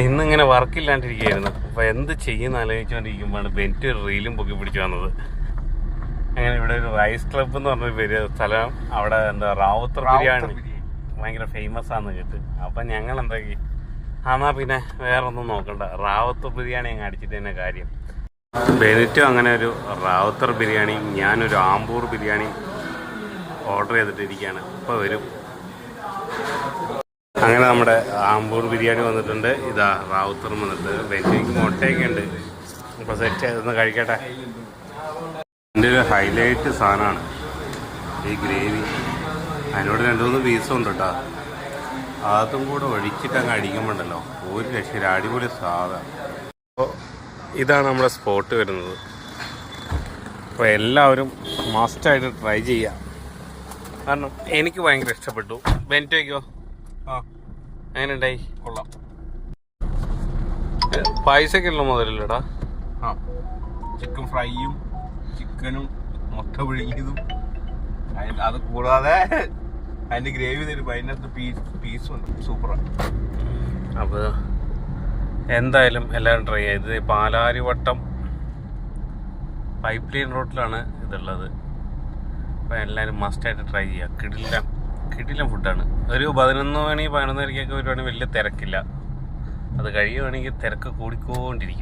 ഇന്നിങ്ങനെ വർക്കില്ലാണ്ടിരിക്കുകയായിരുന്നു. അപ്പോൾ എന്ത് ചെയ്യുന്ന ആലോചിച്ചുകൊണ്ടിരിക്കുമ്പോഴാണ് ബെന്റ് ഒരു റീലും പൊക്കി പിടിച്ചു വന്നത്. അങ്ങനെ ഇവിടെ ഒരു റൈസ് ക്ലബ് എന്ന് പറഞ്ഞൊരു പേര് സ്ഥലം. അവിടെ എന്താ റാവുത്തർ ബിരിയാണി. ഭയങ്കര ഫേമസ് ആണെന്ന് കേട്ട് അപ്പം ഞങ്ങൾ എന്താക്കി എന്നാ പിന്നെ വേറെ ഒന്നും നോക്കണ്ട. റാവത്തർ ബിരിയാണി അങ്ങ് അടിച്ചിട്ട് തന്നെ കാര്യം. ബെനിറ്റും അങ്ങനെ ഒരു റാവുത്തർ ബിരിയാണി ഞാനൊരു ആമ്പൂർ ബിരിയാണി ഓർഡർ ചെയ്തിട്ടിരിക്കുകയാണ്. ഇപ്പോൾ വരും. അങ്ങനെ നമ്മുടെ ആമ്പൂർ ബിരിയാണി വന്നിട്ടുണ്ട്. ഇതാ റാവുത്തറും വന്നിട്ട്. ബെനിക്ക് മുട്ടയൊക്കെ ഉണ്ട്. അപ്പോൾ സെറ്റ് ചെയ്തൊന്ന് കഴിക്കട്ടെ. എന്റെ ഒരു ഹൈലൈറ്റ് സാധനമാണ്. ഈ ഗ്രേവി അതിനോട് രണ്ട് മൂന്ന് പീസും ഉണ്ട് കേട്ടോ അതും കൂടെ ഒഴിച്ചിട്ട് അങ്ങ് അടിക്കുമ്പോണ്ടല്ലോ. ഒരു രക്ഷയില്ല. അടിപൊളി സാധനം. അപ്പോൾ ഇതാണ് നമ്മുടെ സ്പോട്ട് വരുന്നത്. അപ്പോൾ എല്ലാവരും മസ്റ്റായിട്ട് ട്രൈ ചെയ്യാം. കാരണം എനിക്ക് ഭയങ്കര ഇഷ്ടപ്പെട്ടു. ബെന്റോയ്ക്കോ? ആ. എങ്ങനെ ഉണ്ടായി കൊള്ളാം ഉള്ള മുതലല്ലേടാ. ആ. ചിക്കൻ ഫ്രൈയും ചിക്കനും മുട്ട പുഴുങ്ങിയതും അത് കൂടാതെ അതിന്റെ ഗ്രേവി തരും. അതിനകത്ത് പീസ് പീസും ഉണ്ട്. സൂപ്പറാണ് അപ്പോൾ എന്തായാലും എല്ലാവരും ട്രൈ ചെയ്യാം. ഇത് പാലാരിവട്ടം പൈപ്പ് ലൈൻ റോട്ടിലാണ് ഇതുള്ളത്. അപ്പോൾ എല്ലാവരും മസ്റ്റായിട്ട് ട്രൈ ചെയ്യുക കിടിലം. കിടിലം ഫുഡാണ്. ഒരു പതിനൊന്ന് മണി പതിനൊന്നരക്കൊക്കെ വരുവാണെങ്കിൽ വലിയ തിരക്കില്ല. അത് കഴിയുവാണെങ്കിൽ തിരക്ക് കൂടിക്കൊണ്ടിരിക്കും.